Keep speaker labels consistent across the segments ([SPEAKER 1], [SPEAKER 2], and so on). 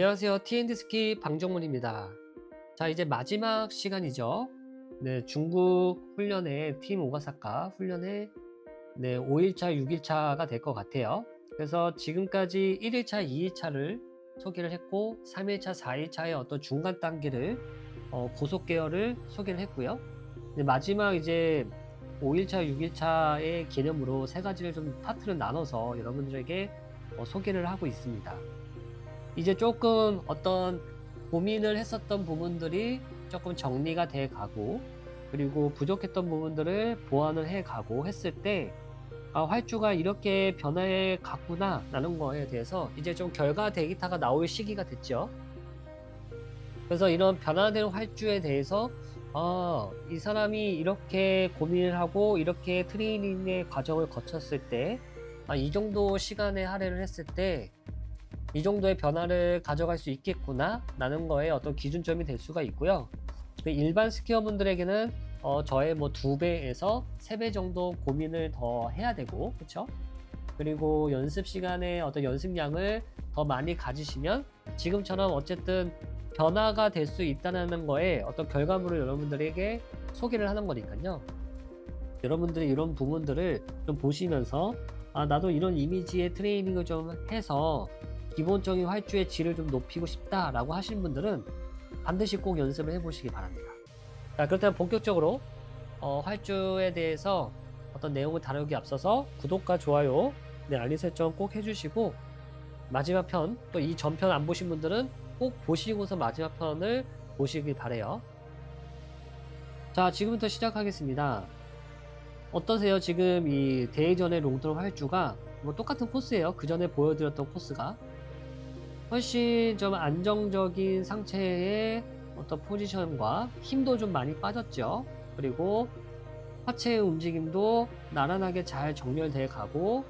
[SPEAKER 1] 안녕하세요. TND스키 방정문입니다. 자, 이제 마지막 시간이죠. 네, 중국 훈련의 팀 오가사카 훈련의 네, 5일차, 6일차가 될 것 같아요. 그래서 지금까지 1일차, 2일차를 소개를 했고, 3일차, 4일차의 어떤 중간 단계를 어, 고속 계열을 소개를 했고요. 네, 마지막 이제 5일차, 6일차의 개념으로 세 가지를 좀 파트를 나눠서 여러분들에게 어, 소개를 하고 있습니다. 이제 조금 어떤 고민을 했었던 부분들이 조금 정리가 돼 가고 그리고 부족했던 부분들을 보완을 해 가고 했을 때 아, 활주가 이렇게 변화해 갔구나 라는 거에 대해서 이제 좀 결과 데이터가 나올 시기가 됐죠. 그래서 이런 변화된 활주에 대해서 아, 이 사람이 이렇게 고민을 하고 이렇게 트레이닝의 과정을 거쳤을 때, 아, 이 정도 시간에 할애를 했을 때, 이 정도의 변화를 가져갈 수 있겠구나 라는 거에 어떤 기준점이 될 수가 있고요. 그 일반 스키어분들에게는 어, 저의 뭐 두 배에서 세 배 정도 고민을 더 해야 되고, 그렇죠? 그리고 연습 시간에 어떤 연습량을 더 많이 가지시면 지금처럼 어쨌든 변화가 될 수 있다는 거에 어떤 결과물을 여러분들에게 소개를 하는 거니까요. 여러분들이 이런 부분들을 좀 보시면서 아, 나도 이런 이미지의 트레이닝을 좀 해서 기본적인 활주의 질을 좀 높이고 싶다라고 하시는 분들은 반드시 꼭 연습을 해보시기 바랍니다. 자, 그렇다면 본격적으로 어, 활주에 대해서 어떤 내용을 다루기 앞서서 구독과 좋아요, 네, 알림 설정 꼭 해주시고 마지막 편, 또 이 전편 안 보신 분들은 꼭 보시고서 마지막 편을 보시길 바래요. 자, 지금부터 시작하겠습니다. 어떠세요? 지금 이 대회전의 롱트로 활주가 뭐 똑같은 코스예요. 그 전에 보여드렸던 코스가 훨씬 좀 안정적인 상체의 어떤 포지션과 힘도 좀 많이 빠졌죠. 그리고 하체의 움직임도 나란하게 잘 정렬돼 가고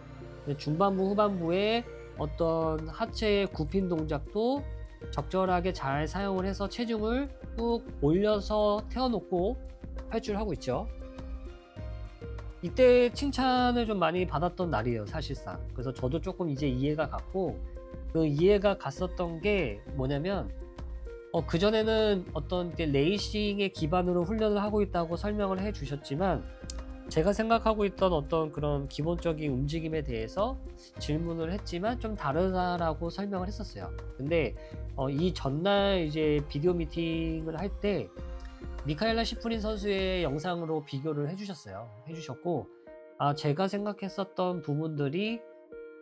[SPEAKER 1] 중반부 후반부에 어떤 하체의 굽힌 동작도 적절하게 잘 사용을 해서 체중을 쭉 올려서 태워놓고 활주를 하고 있죠. 이때 칭찬을 좀 많이 받았던 날이에요, 사실상. 그래서 저도 조금 이제 이해가 갔고, 그 이해가 갔었던 게 뭐냐면, 어, 그전에는 어떤 게 레이싱의 기반으로 훈련을 하고 있다고 설명을 해 주셨지만, 제가 생각하고 있던 어떤 그런 기본적인 움직임에 대해서 질문을 했지만 좀 다르다라고 설명을 했었어요. 근데 어, 이 전날 이제 비디오 미팅을 할 때 미카엘라 시프린 선수의 영상으로 비교를 해주셨어요. 해주셨고 아 제가 생각했었던 부분들이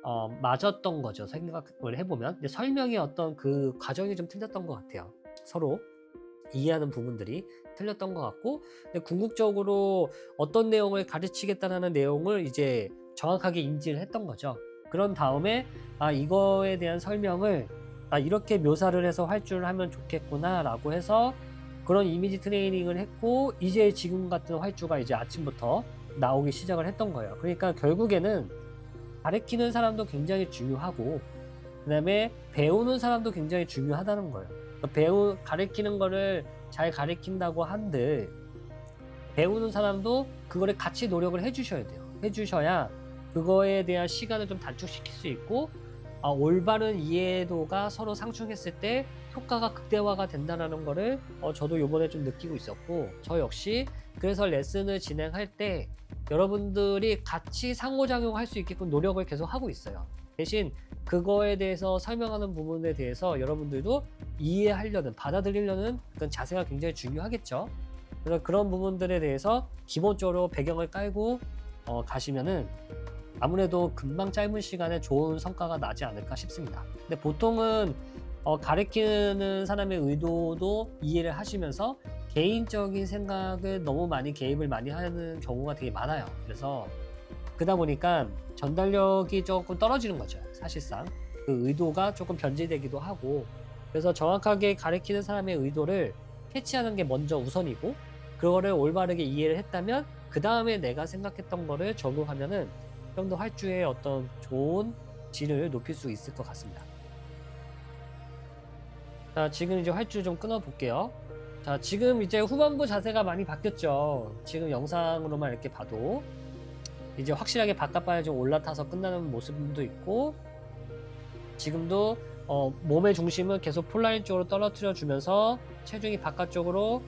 [SPEAKER 1] 어, 맞았던 거죠. 생각을 해보면 설명의 어떤 그 과정이 좀 틀렸던 것 같아요. 서로 이해하는 부분들이 틀렸던 것 같고 근데 궁극적으로 어떤 내용을 가르치겠다는 내용을 이제 정확하게 인지를 했던 거죠. 그런 다음에 아 이거에 대한 설명을 아 이렇게 묘사를 해서 활주를 하면 좋겠구나라고 해서 그런 이미지 트레이닝을 했고 이제 지금 같은 활주가 이제 아침부터 나오기 시작을 했던 거예요. 그러니까 결국에는 가르치는 사람도 굉장히 중요하고 그 다음에 배우는 사람도 굉장히 중요하다는 거예요. 그러니까 배우 가르치는 거를 잘 가르친다고 한들 배우는 사람도 그거를 같이 노력을 해주셔야 돼요. 해주셔야 그거에 대한 시간을 좀 단축시킬 수 있고 아, 올바른 이해도가 서로 상충했을 때 효과가 극대화가 된다는 거를 어, 저도 요번에 좀 느끼고 있었고 저 역시 그래서 레슨을 진행할 때 여러분들이 같이 상호작용할 수 있게끔 노력을 계속 하고 있어요. 대신 그거에 대해서 설명하는 부분에 대해서 여러분들도 이해하려는 받아들이려는 그런 자세가 굉장히 중요하겠죠. 그래서 그런 부분들에 대해서 기본적으로 배경을 깔고 어, 가시면은 아무래도 금방 짧은 시간에 좋은 성과가 나지 않을까 싶습니다. 근데 보통은 어, 가르치는 사람의 의도도 이해를 하시면서 개인적인 생각을 너무 많이 개입을 많이 하는 경우가 되게 많아요. 그래서 그러다 보니까 전달력이 조금 떨어지는 거죠. 사실상 그 의도가 조금 변질되기도 하고 그래서 정확하게 가르치는 사람의 의도를 캐치하는 게 먼저 우선이고 그거를 올바르게 이해를 했다면 그 다음에 내가 생각했던 거를 적용하면은 좀 더 활주의 어떤 좋은 질을 높일 수 있을 것 같습니다. 자, 지금 이제 활주 좀 끊어 볼게요. 자, 지금 이제 후반부 자세가 많이 바뀌었죠. 지금 영상으로만 이렇게 봐도 이제 확실하게 바깥발이 좀 올라타서 끝나는 모습도 있고 지금도 어, 몸의 중심을 계속 폴라인 쪽으로 떨어뜨려 주면서 체중이 바깥쪽으로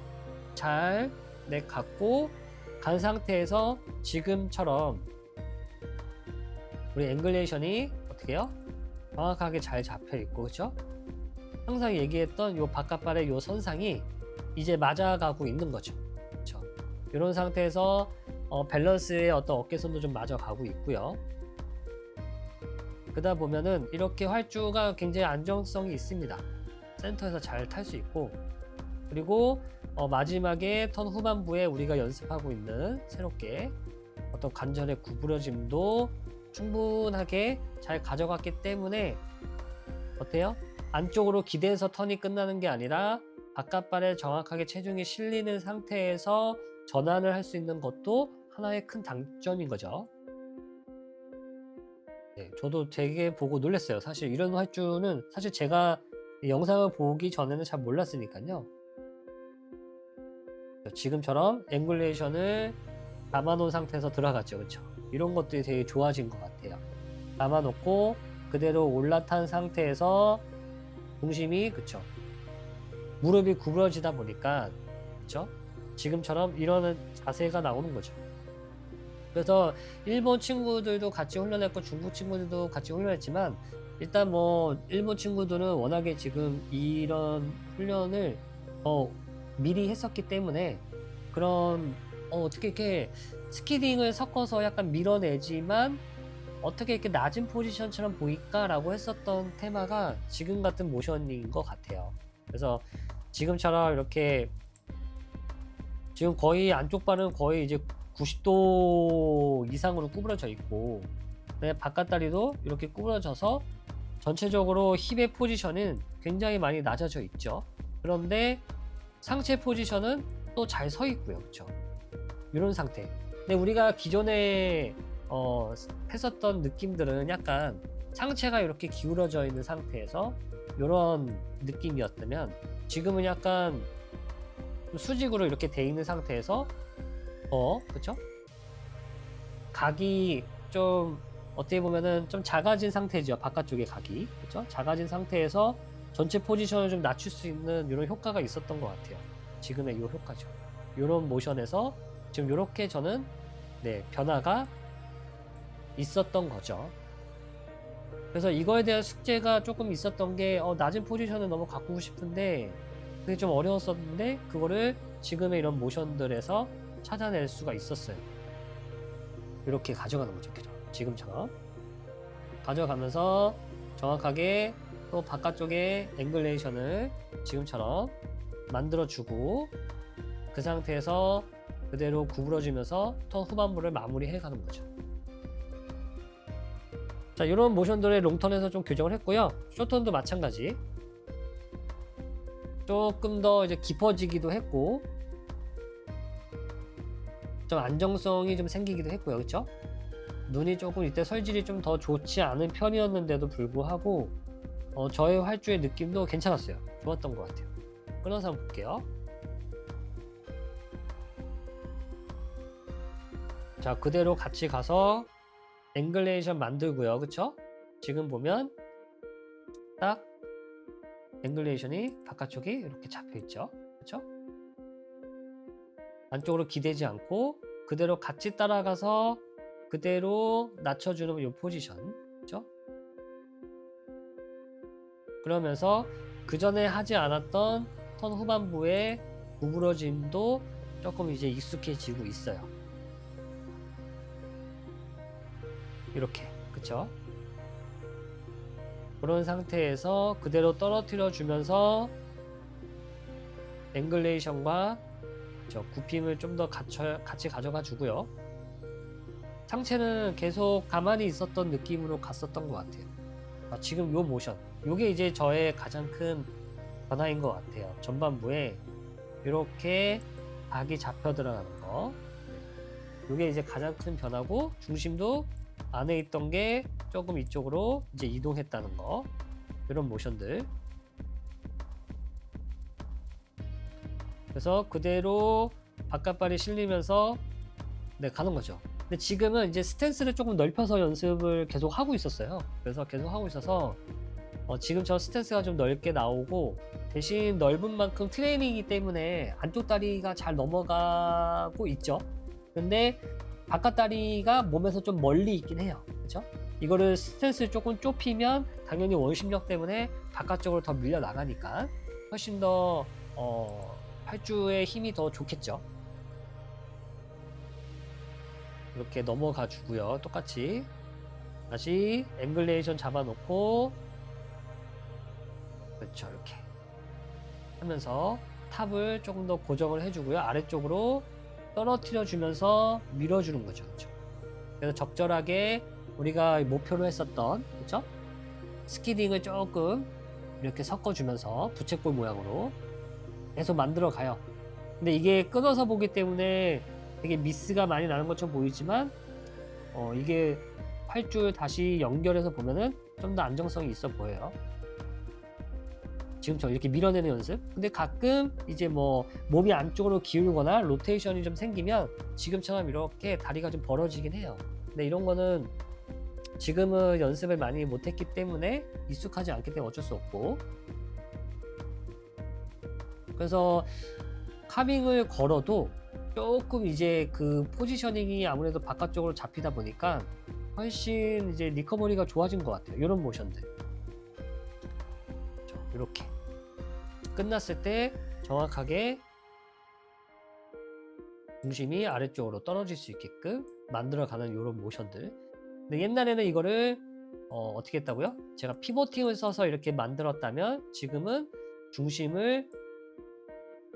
[SPEAKER 1] 잘 네, 갖고 간 상태에서 지금처럼 우리 앵글레이션이 어떻게 해요? 정확하게 잘 잡혀 있고 그렇죠? 항상 얘기했던 요 바깥발의 요 선상이 이제 맞아가고 있는 거죠. 그렇죠? 이런 상태에서 어, 밸런스의 어떤 어깨선도 좀 맞아가고 있고요. 그러다 보면은 이렇게 활주가 굉장히 안정성이 있습니다. 센터에서 잘 탈 수 있고 그리고 어, 마지막에 턴 후반부에 우리가 연습하고 있는 새롭게 어떤 관절의 구부러짐도 충분하게 잘 가져갔기 때문에 어때요? 안쪽으로 기대서 턴이 끝나는 게 아니라 바깥발에 정확하게 체중이 실리는 상태에서 전환을 할 수 있는 것도 하나의 큰 장점인 거죠. 네, 저도 되게 보고 놀랐어요. 사실 이런 활주는 사실 제가 이 영상을 보기 전에는 잘 몰랐으니까요. 지금처럼 앵글레이션을 담아놓은 상태에서 들어갔죠. 그렇죠? 이런 것들이 되게 좋아진 것 같아요. 담아놓고 그대로 올라탄 상태에서 중심이 그쵸 무릎이 구부러지다 보니까 그쵸 지금처럼 이러는 자세가 나오는 거죠. 그래서 일본 친구들도 같이 훈련했고 중국 친구들도 같이 훈련했지만 일단 뭐 일본 친구들은 워낙에 지금 이런 훈련을 어 미리 했었기 때문에 그런 어, 어떻게 이렇게 스키딩을 섞어서 약간 밀어내지만 어떻게 이렇게 낮은 포지션처럼 보일까라고 했었던 테마가 지금 같은 모션인 것 같아요. 그래서 지금처럼 이렇게 지금 거의 안쪽 발은 거의 이제 90도 이상으로 구부러져 있고 네, 바깥 다리도 이렇게 구부러져서 전체적으로 힙의 포지션은 굉장히 많이 낮아져 있죠. 그런데 상체 포지션은 또 잘 서 있고요. 그렇죠? 이런 상태. 근데 우리가 기존에 어, 했었던 느낌들은 약간 상체가 이렇게 기울어져 있는 상태에서 이런 느낌이었다면 지금은 약간 수직으로 이렇게 돼 있는 상태에서 어 그쵸? 각이 좀 어떻게 보면은 좀 작아진 상태죠 바깥쪽의 각이. 그쵸? 작아진 상태에서 전체 포지션을 좀 낮출 수 있는 이런 효과가 있었던 것 같아요. 지금의 이 효과죠. 이런 모션에서 지금 이렇게 저는 네 변화가 있었던 거죠. 그래서 이거에 대한 숙제가 조금 있었던 게 어, 낮은 포지션을 너무 가꾸고 싶은데 그게 좀 어려웠었는데 그거를 지금의 이런 모션들에서 찾아낼 수가 있었어요. 이렇게 가져가는 거죠. 그죠? 지금처럼 가져가면서 정확하게 또 바깥쪽에 앵글레이션을 지금처럼 만들어주고 그 상태에서 그대로 구부러지면서 턴 후반부를 마무리해 가는 거죠. 자, 이런 모션들의 롱턴에서 좀 교정을 했고요. 쇼턴도 마찬가지. 조금 더 이제 깊어지기도 했고, 좀 안정성이 좀 생기기도 했고요. 그쵸? 눈이 조금 이때 설질이 좀 더 좋지 않은 편이었는데도 불구하고, 어, 저의 활주의 느낌도 괜찮았어요. 좋았던 것 같아요. 끊어서 한번 볼게요. 자, 그대로 같이 가서 앵글레이션 만들고요. 그쵸? 지금 보면 딱 앵글레이션이 바깥쪽이 이렇게 잡혀 있죠. 그쵸? 안쪽으로 기대지 않고 그대로 같이 따라가서 그대로 낮춰주는 이 포지션. 그쵸? 그러면서 그 전에 하지 않았던 턴 후반부의 구부러짐도 조금 이제 익숙해지고 있어요. 이렇게 그쵸? 그런 상태에서 그대로 떨어뜨려 주면서 앵글레이션과 저 굽힘을 좀 더 같이 가져가 주고요. 상체는 계속 가만히 있었던 느낌으로 갔었던 것 같아요. 아, 지금 요 모션. 요게 이제 저의 가장 큰 변화인 것 같아요. 전반부에 이렇게 각이 잡혀 들어가는 거. 요게 이제 가장 큰 변화고 중심도 안에 있던 게 조금 이쪽으로 이제 이동했다는 거. 이런 모션들. 그래서 그대로 바깥발이 실리면서 네 가는 거죠. 근데 지금은 이제 스탠스를 조금 넓혀서 연습을 계속 하고 있었어요. 그래서 계속 하고 있어서 어, 지금처럼 스탠스가 좀 넓게 나오고 대신 넓은 만큼 트레이닝이기 때문에 안쪽 다리가 잘 넘어가고 있죠. 근데 바깥 다리가 몸에서 좀 멀리 있긴 해요. 그렇죠? 이거를 스탠스를 조금 좁히면 당연히 원심력 때문에 바깥쪽으로 더 밀려 나가니까 훨씬 더 어, 팔주의 힘이 더 좋겠죠. 이렇게 넘어가 주고요. 똑같이 다시 앵글레이션 잡아놓고 그렇죠 이렇게 하면서 탑을 조금 더 고정을 해주고요. 아래쪽으로 떨어뜨려 주면서 밀어주는 거죠. 그렇죠? 그래서 적절하게 우리가 목표로 했었던 그렇죠? 스키딩을 조금 이렇게 섞어주면서 부채꼴 모양으로 계속 만들어 가요. 근데 이게 끊어서 보기 때문에 되게 미스가 많이 나는 것처럼 보이지만 어, 이게 활줄 다시 연결해서 보면은 좀 더 안정성이 있어 보여요. 지금처럼 이렇게 밀어내는 연습. 근데 가끔 이제 뭐 몸이 안쪽으로 기울거나 로테이션이 좀 생기면 지금처럼 이렇게 다리가 좀 벌어지긴 해요. 근데 이런 거는 지금은 연습을 많이 못했기 때문에 익숙하지 않기 때문에 어쩔 수 없고. 그래서 카빙을 걸어도 조금 이제 그 포지셔닝이 아무래도 바깥쪽으로 잡히다 보니까 훨씬 이제 리커버리가 좋아진 것 같아요. 이런 모션들. 이렇게 끝났을 때 정확하게 중심이 아래쪽으로 떨어질 수 있게끔 만들어가는 이런 모션들. 근데 옛날에는 이거를 어, 어떻게 했다고요? 제가 피보팅을 써서 이렇게 만들었다면 지금은 중심을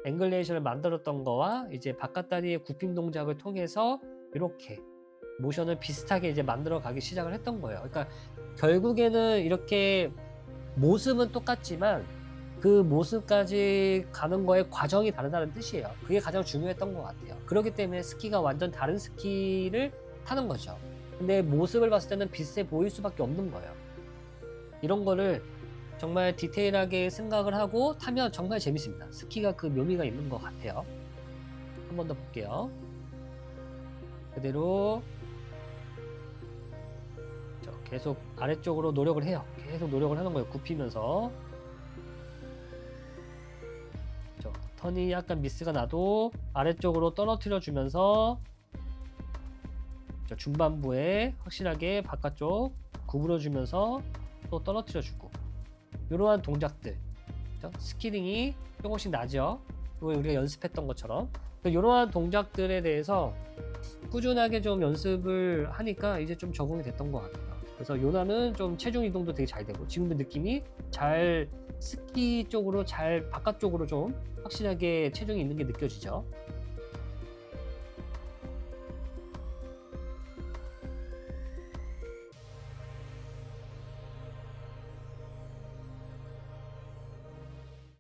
[SPEAKER 1] 앵글레이션을 만들었던 거와 이제 바깥다리의 굽힘 동작을 통해서 이렇게 모션을 비슷하게 이제 만들어 가기 시작을 했던 거예요. 그러니까 결국에는 이렇게 모습은 똑같지만 그 모습까지 가는 거의 과정이 다르다는 뜻이에요. 그게 가장 중요했던 것 같아요. 그렇기 때문에 스키가 완전 다른 스키를 타는 거죠. 근데 모습을 봤을 때는 비슷해 보일 수밖에 없는 거예요. 이런 거를 정말 디테일하게 생각을 하고 타면 정말 재밌습니다. 스키가 그 묘미가 있는 것 같아요. 한 번 더 볼게요. 그대로 저 계속 아래쪽으로 노력을 해요. 계속 노력을 하는 거예요. 굽히면서 저 턴이 약간 미스가 나도 아래쪽으로 떨어뜨려 주면서 저 중반부에 확실하게 바깥쪽 구부려 주면서 또 떨어뜨려 주고. 이러한 동작들. 그죠? 스키링이 조금씩 나죠? 우리가 연습했던 것처럼. 이러한 동작들에 대해서 꾸준하게 좀 연습을 하니까 이제 좀 적응이 됐던 것 같아요. 그래서 요나는 좀 체중 이동도 되게 잘 되고 지금도 느낌이 잘 스키 쪽으로 잘 바깥쪽으로 좀 확실하게 체중이 있는 게 느껴지죠